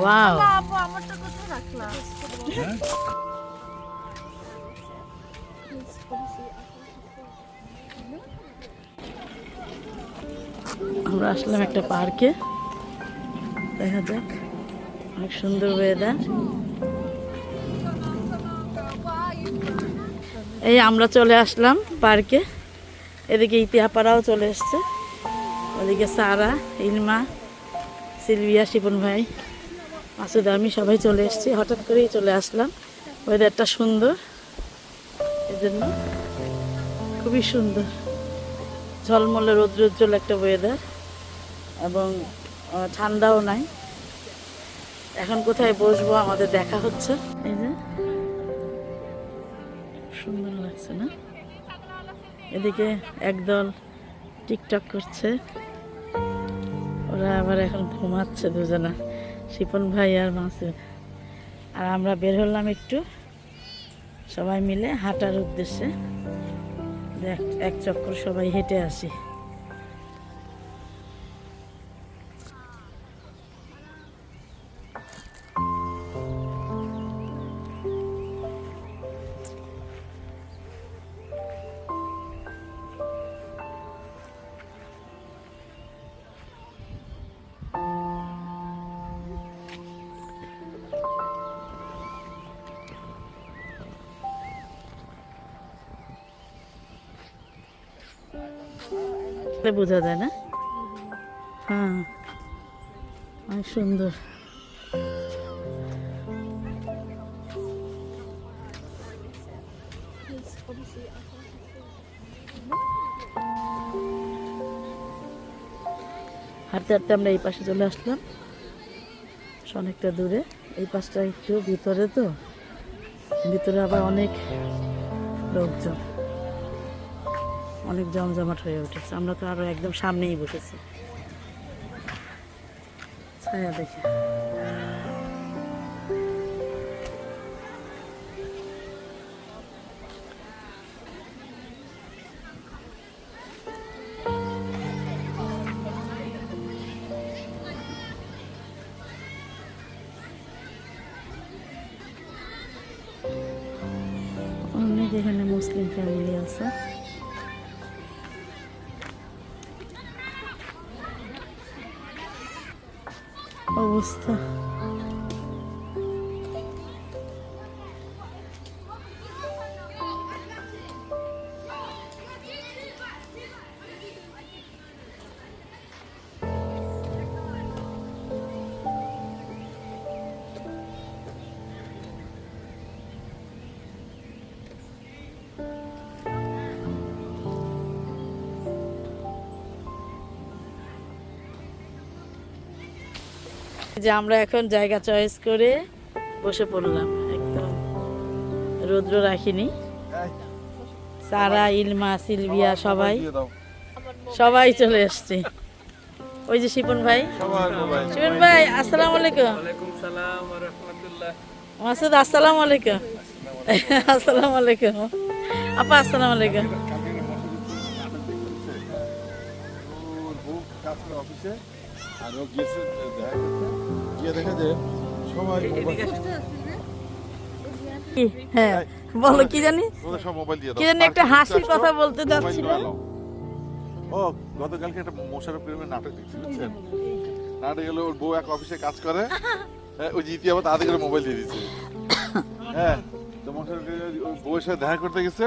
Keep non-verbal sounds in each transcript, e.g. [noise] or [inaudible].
Wow আপু আমারটা কোথায় রাখলা আমরা আসলাম একটা পার্কে। দেখা যাক। অনেক সুন্দর ওয়েদার এই আমরা চলে আসলাম পার্কে। এদিকে ইতিহাপাড়াও চলে এসছে। ওদিকে সারা ইলমা সিলভিয়া শিপন ভাই। মাসুদ, আমি সবাই চলে এসেছি। হঠাৎ করেই চলে আসলাম। ওয়েদারটা সুন্দর। এই জন্য খুবই সুন্দর। ঝলমলে রৌদ্রোজ্জ্বল একটা ওয়েদার এবং ঠান্ডাও নাই। এখন কোথায় বসবো, আমাদের দেখা হচ্ছে। এই যে, সুন্দর লাগছে না? এদিকে একদল টিকটক করছে। ওরা আবার এখন ঘুমাচ্ছে দুজনা। শিপন ভাই আর মাসু আর আমরা বের হলাম একটু সবাই মিলে হাঁটার উদ্দেশ্যে। এক চক্কর সবাই হেঁটে আসি। বোঝা যায় না? হ্যাঁ। অনেক সুন্দর। হাঁটতে হাঁটতে আমরা এই পাশে চলে আসলাম। অনেকটা দূরে। এই পাশটা একটু ভিতরে তো। ভিতরে আবার অনেক লোকজন। অনেক জমজমাট হয়ে উঠেছে। আমরা তো আরও একদম সামনেই বসেছি। ছায়া দেখে। অনেক এখানে মুসলিম ফ্যামিলি আছে। অবস্থা। যে আমরা এখন জায়গা চয়েস করে বসে পড়লাম একদম। রৌদ্র রাখিনি। সারা ইলমা সিলভিয়া সবাই। সবাই চলে এসছে। ওই যে শিপন ভাই। শিপন ভাই আসসালামু আলাইকুম। মাসুদ আসসালামু আলাইকুম। আসসালামু আলাইকুম। আপা আসসালামু আলাইকুম। অফিসে? আর ও গিয়েছে দেখা করতে গিয়ে দেখে যে সবাই হ্যাঁ বলো কি জানি? সব মোবাইল দিয়ে দাও। কি জানি একটা হাসির কথা বলতে যাচ্ছিল। ও গতকালকে একটা মোশারফ করিমের নাটক দেখছি বুঝছেন? নাটক গেলে ওর বউ এক অফিসে কাজ করে। হ্যাঁ, ওই জিতি আবার তাদের করে মোবাইল দিয়ে দিচ্ছে হ্যাঁ তো মোশারফ করিম ওই বউয়ের সাথে দেখা করতে গেছে।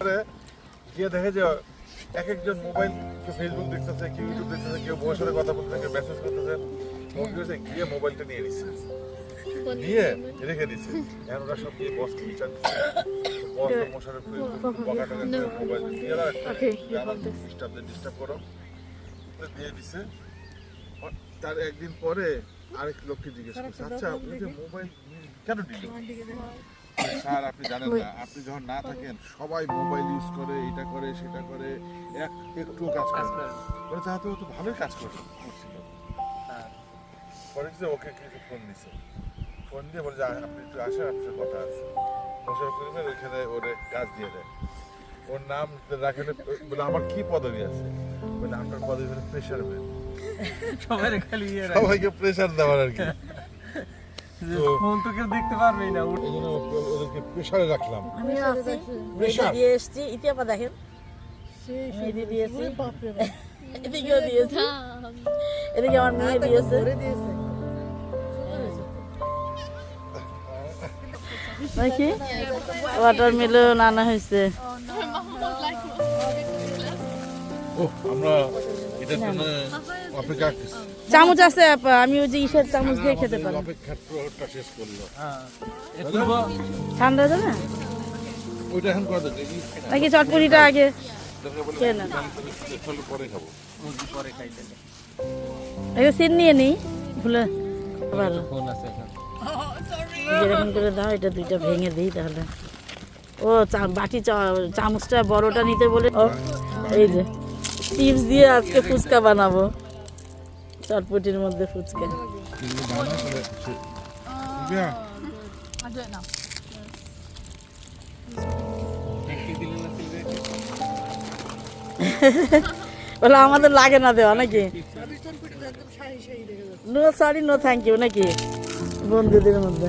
আরে গিয়ে দেখে যে এক একজন মোবাইল কেউ ফেসবুক দেখতেছে কেউ ইউটিউব দেখতেছে কেউ বউয়ের সাথে কথা বলতেছে কেউ মেসেজ করতেছে। ও কি হয়েছে গিয়ে মোবাইলটা নিয়ে নিচ্ছে নিয়ে রেখে দিচ্ছে এখন ওরা সব গিয়ে বসকে বিচার দিচ্ছে। বস তো মোশারফ বকা টকা মোবাইল দিয়ে আমার ডিস্টার্ব ডিস্টার্ব করো। দিয়ে দিছে। তার একদিন পরে আরেক লোককে জিজ্ঞেস করছে আচ্ছা আপনি যে মোবাইল কেন দিল স্যার আপনি জানেন না আপনি যখন না থাকেন সবাই মোবাইল ইউজ করে এটা করে সেটা করে এক একটু কাজ করে না। বলে তাহলে তো ভালোই কাজ করে। করছিল পরে যে ওকে কিছু ফোন দিছে। ফোন দিয়ে বলে যে আপনি একটু আসেন আপনার কথা আছে। মোশারফ করিমের ওইখানে ওরে কাজ দিয়ে দেয়। ওর নাম রাখেন বলে আমার কি পদবি আছে? বলে আপনার পদবি হলো প্রেশার ম্যান সবাই খালি ইয়ে সবাইকে প্রেশার দেওয়ার আর কি। ফোন তো কেউ দেখতে পারবেই না এই জন্য ওদেরকে প্রেশারে রাখলাম। আমি আছি। Pressure? দিয়ে এসছি। ইতিহাপা দেখেন। মেহেদি দিয়েছি। এদিকেও দিয়েছি। এদিকে আমার মেয়ে দিয়েছে। নাকি ওয়াটারমেলন আনা হয়েছে। আমরা এটার জন্য অপেক্ষা চামচ আছে আমি ওই যে ইসের চামচ দিয়ে খেতে পারি। ঠান্ডা দেবে নাকি আগে নিয়ে আবার যেরকম করে দাও, এটা দুইটা ভেঙে দিই তাহলে। ও চামচটা বড়টা নিতে বলে এই যে, চিপস দিয়ে আজকে ফুচকা বানাবো। চটপটির মধ্যে ফুচকা। বলে আমাদের লাগে না দেওয়া নাকি? No sorry no thank you নাকি? বন্ধুদের মধ্যে।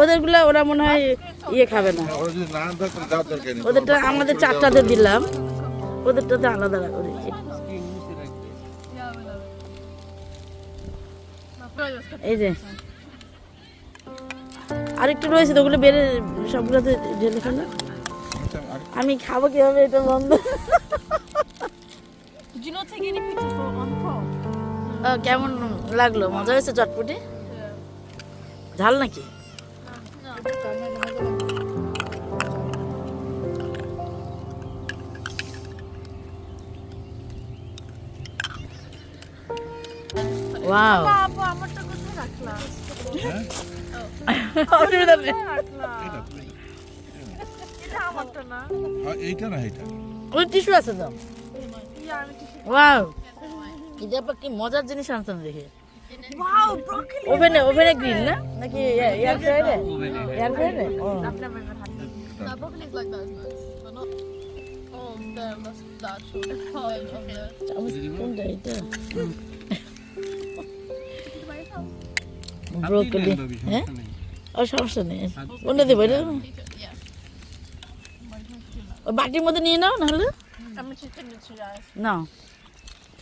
ওদেরগুলো ওরা মনে হয় ইয়ে খাবে না। ওদেরটা আমাদের চারটাতে দিলাম। ওদেরটাতে আলাদা করেছি এই যে আরেকটু রয়েছে তো ওগুলো বেড়ে সবগুলোতে ঢেলে ফেলো আমি খাব কীভাবে এটা বন্ধ কেমন লাগল মজা হয়েছে চটপটি ঝাল নাকি ওয়াও আপু আমারটা কোথায় রাখলাম। [laughs] অসুবিধা নেই। এটা আমারটা না। এইটা না এইটা। ওই টিস্যু আছে তো? ইয়া ওয়াও এটা [laughs] মজার জিনিস আনছেন দেখে? ওয়াও ব্রোকলি ওভেনে ওভেনে গ্রিল না? নাকি এয়ার ফ্রায়ারে এয়ার ফ্রায়ারে ও I've never even had that. That broccoli is like that is nice, but broccoli হ্যাঁ? ও সমস্যা নেই। কোনটা দেবো এটা ওই বাটির মধ্যে নিয়ে নাও নাহলে. নাও।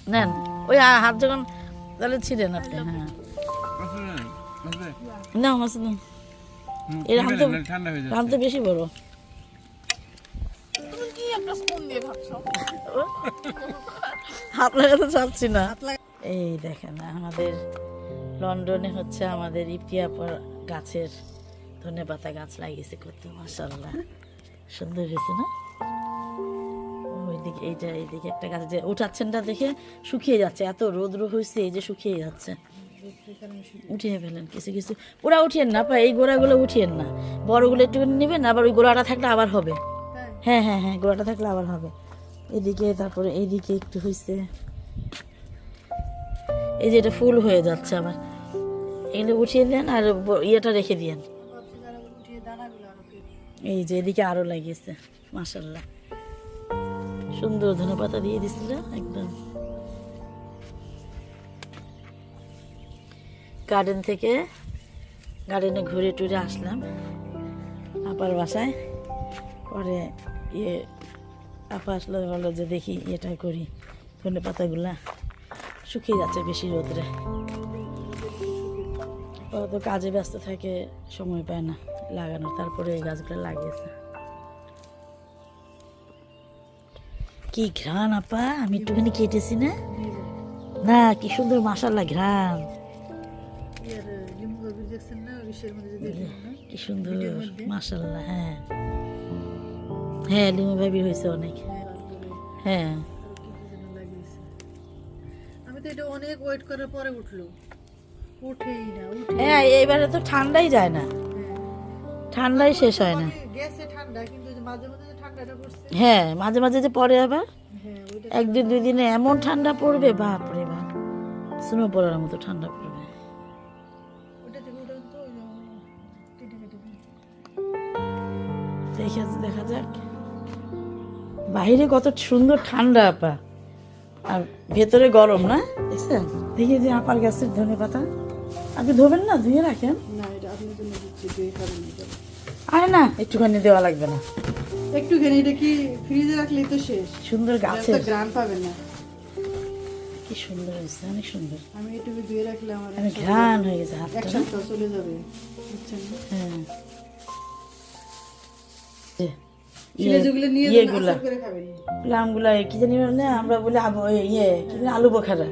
নেন। ওই হাত যখন তাহলে ছিলেন আপনি হ্যাঁ। নাও মাছ নাও এর হাম তো হাম তো বেশি বড়। হাত লাগাতে চাচ্ছি না। এই দেখেন আমাদের লন্ডনে হচ্ছে আমাদের ইপিয়াপার গাছের ধনে পাতা গাছ লাগিয়েছে কত মাসাল্লাহ সুন্দর হয়েছে না? ওইদিকে এইটা এইদিকে একটা গাছ যে উঠাচ্ছেনটা দেখে শুকিয়ে যাচ্ছে এত রোদ্র হয়েছে এই যে শুকিয়ে যাচ্ছে। উঠিয়ে ফেলেন কিছু কিছু। ওরা উঠিয়েন না এই গোড়াগুলো উঠিয়েন না। বড়গুলো একটু নেবেন আবার ওই গোড়াটা থাকলে আবার হবে। হ্যাঁ হ্যাঁ হ্যাঁ গোড়াটা থাকলে আবার হবে। এদিকে তারপরে এইদিকে একটু হয়েছে এই যে এটা ফুল হয়ে যাচ্ছে আবার। এগুলো উঠিয়ে দেন আর ইয়েটা রেখে দিয়েন। এই যে এদিকে আরও লাগিয়েছে মাসাল্লাহ সুন্দর ধনে পাতা দিয়ে দিছিল, একদম। গার্ডেন থেকে গার্ডেনে ঘুরে টুরে আসলাম, আপার বাসায়। পরে ইয়ে আপা আসলে, বলল যে দেখি এটা করি ধনে পাতাগুলা শুকিয়ে যাচ্ছে বেশি রোদরে। ও তো কাজে ব্যস্ত থাকে, সময় পায় না লাগানো তারপরে এই গাছগুলো লাগিয়েছে। কি ঘ্রাণ আপা, আমি একটুখানি কেটেছি না? না, কি সুন্দর মাসাল্লাহ ঘ্রাণ। কি সুন্দর মাসাল্লাহ হ্যাঁ। হ্যাঁ লিমু ভাবি হয়েছে অনেক। হ্যাঁ। এটা অনেক ওয়েট করার পরে উঠল। উঠেই না হ্যাঁ এইবারে তো ঠান্ডাই যায় না। ঠান্ডাই শেষ হয় না। গেছে ঠান্ডা কিন্তু মাঝে মাঝে ঠান্ডাটা পড়ছে। হ্যাঁ মাঝে মাঝে যে পরে আবার হ্যাঁ একদিন দুই দিনে এমন ঠান্ডা পড়বে বাপ রে বাপ। স্নো পড়ার মতো ঠান্ডা পড়বে। দেখে দেখা যাক। বাইরে কত সুন্দর ঠান্ডা আপা। আর ভেতরে গরম না? দেখছেন? দেখি যে আপার গাছের ধনে পাতা। আপনি ধোবেন না? ধুয়ে রাখেন? না এটা আপনার জন্য দিচ্ছি আরে না একটুখানি দেওয়া লাগবে না। একটুখানি এটা কি ফ্রিজে রাখলেই তো শেষ? সুন্দর তো গাছের পাবেন না। কি সুন্দর হয়েছে অনেক সুন্দর। আমি একটু ধুয়ে রাখলে আমার আমি ঘ্রাণ হয়ে গেছে হাতটা এক সপ্তাহ চলে যাবে হ্যাঁ। ইয়েগুলা। আচার আমগুলা কি জানি না আমরা বলি ইয়ে কি আলু বোখারা।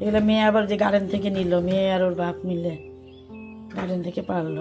এগুলো মেয়ে আবার যে গার্ডেন থেকে নিল মেয়ে আর ওর বাপ মিলে। গার্ডেন থেকে পারল।